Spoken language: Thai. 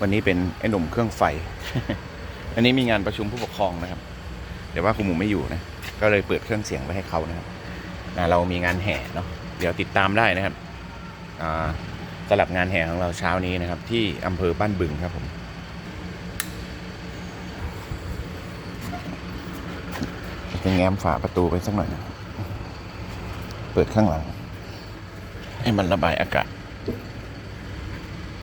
วันนี้เป็นไอ้หนุ่มเครื่องไฟ อันนี้มีงานประชุมผู้ปกครองนะครับ เดี๋ยวว่าครูหมูไม่อยู่นะ ก็เลยเปิดเครื่องเสียงไปให้เขานะครับเรามีงานแห่เนาะ เดี๋ยวติดตามได้นะครับสำหรับงานแห่ของเราเช้านี้นะครับ ที่อำเภอบ้านบึงครับผมจะแง้มฝาประตูไปสักหน่อยนะเปิดข้างหลัง ให้มันระบายอากาศ